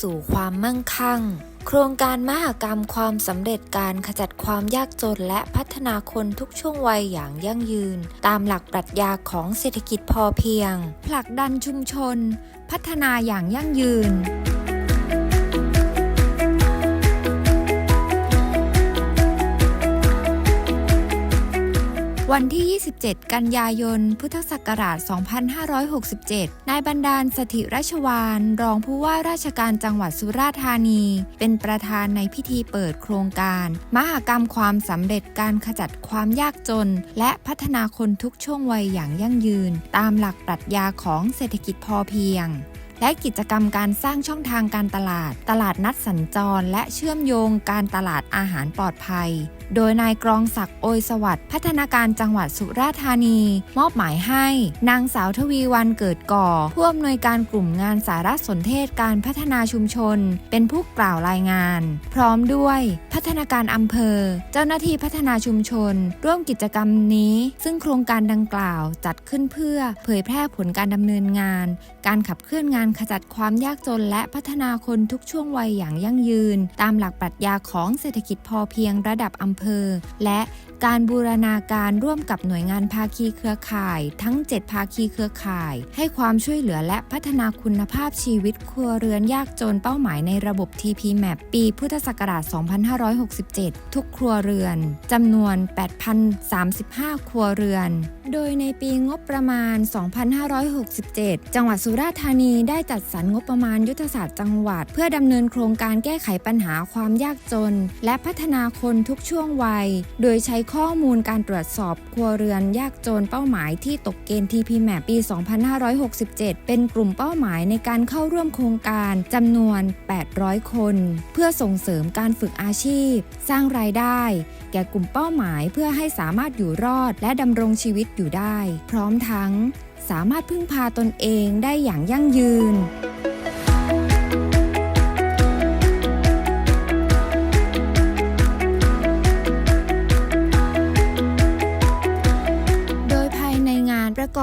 สู่ความมั่ง โครงการมหกรรมความสำเร็จการขจัดความยากจนและพัฒนาคนทุกช่วงวัยอย่างยั่งยืน ตามหลักปรัชญาของเศรษฐกิจพอเพียง ผลักดันชุมชน พัฒนาอย่างยั่งยืน วันที่ 27 กันยายน พุทธศักราช 2567 นายบรรดาลสถิราชวาน รองผู้ว่าราชการจังหวัดสุราษฎร์ธานี เป็นประธานในพิธีเปิดโครงการ มหกรรมความสำเร็จการขจัดความยากจน และพัฒนาคนทุกช่วงวัยอย่างยั่งยืน ตามหลักปรัชญาของเศรษฐกิจพอเพียงและกิจกรรมการสร้างช่องทางการตลาด ตลาดนัดสัญจร และเชื่อมโยงการตลาดอาหารปลอดภัย โดยนายกรองศักดิ์โอยสวัสดิ์พัฒนาการจังหวัดสุราษฎร์ธานี มอบหมายให้ นางสาวทวีวันเกิดก่อ ผู้อำนวยการกลุ่มงานสารสนเทศการพัฒนาชุมชน เป็นผู้กล่าวรายงาน พร้อมด้วย พัฒนาการอำเภอ เจ้าหน้าที่พัฒนาชุมชน ร่วมกิจกรรมนี้ ซึ่งโครงการดังกล่าวจัดขึ้นเพื่อ เผยแพร่ผลการดำเนินงาน การขับเคลื่อนงานขจัดความยากจนและพัฒนาคนทุกช่วงวัยอย่างยั่งยืน ตามหลักปรัชญาของเศรษฐกิจพอเพียงระดับอำเภอ และการบูรณาการร่วมกับหน่วยงานภาคีเครือข่าย ทั้ง 7 ภาคีเครือข่าย ให้ความช่วยเหลือและพัฒนาคุณภาพชีวิตครัวเรือนยากจนเป้าหมายในระบบ TP Map ปีพุทธศักราช 2567 ทุกครัวเรือนจำนวน 8,035 ครัวเรือน โดยในปีงบประมาณ 2567 จังหวัดสุราษฎร์ธานีได้จัดสรรงบประมาณยุทธศาสตร์จังหวัด เพื่อดำเนินโครงการแก้ไขปัญหาความยากจน และพัฒนาคนทุกช่วงวัยโดยใช้ข้อมูลการตรวจสอบครัวเรือนยากจนเป้าหมายที่ตกเกณฑ์ TP Map ปี 2567 เป็นกลุ่มเป้าหมายในการเข้าร่วมโครงการจำนวน 800 คน เพื่อส่งเสริมการฝึกอาชีพ สร้างรายได้ แก่กลุ่มเป้าหมายเพื่อให้สามารถอยู่รอดและดำรงชีวิตอยู่ได้ พร้อมทั้ง สามารถพึ่งพาตนเองได้อย่างยั่งยืน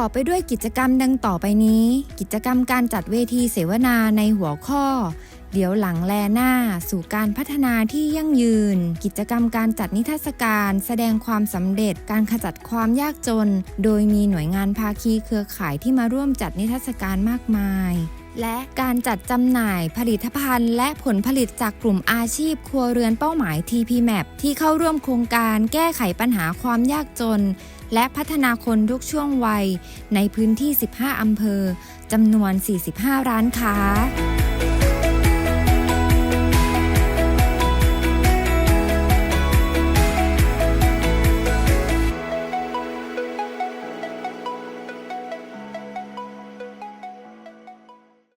อบไปด้วยกิจกรรมดังต่อไปนี้ กิจกรรมการจัดเวทีเสวนาในหัวข้อ เดี๋ยวหลังแลหน้า สู่การพัฒนาที่ยั่งยืน กิจกรรมการจัดนิทรรศการ แสดงความสำเร็จการขจัดความยากจน โดยมีหน่วยงานภาคีเครือข่ายที่มาร่วมจัดนิทรรศการมากมายและการจัดจำหน่ายผลิตภัณฑ์ และผลผลิตจากกลุ่มอาชีพครัวเรือนเป้าหมาย TP Map ที่เข้าร่วมโครงการแก้ไขปัญหาความยากจน และพัฒนาคนทุกช่วงวัย ในพื้นที่ 15 อำเภอจำนวน 45 ร้านค้า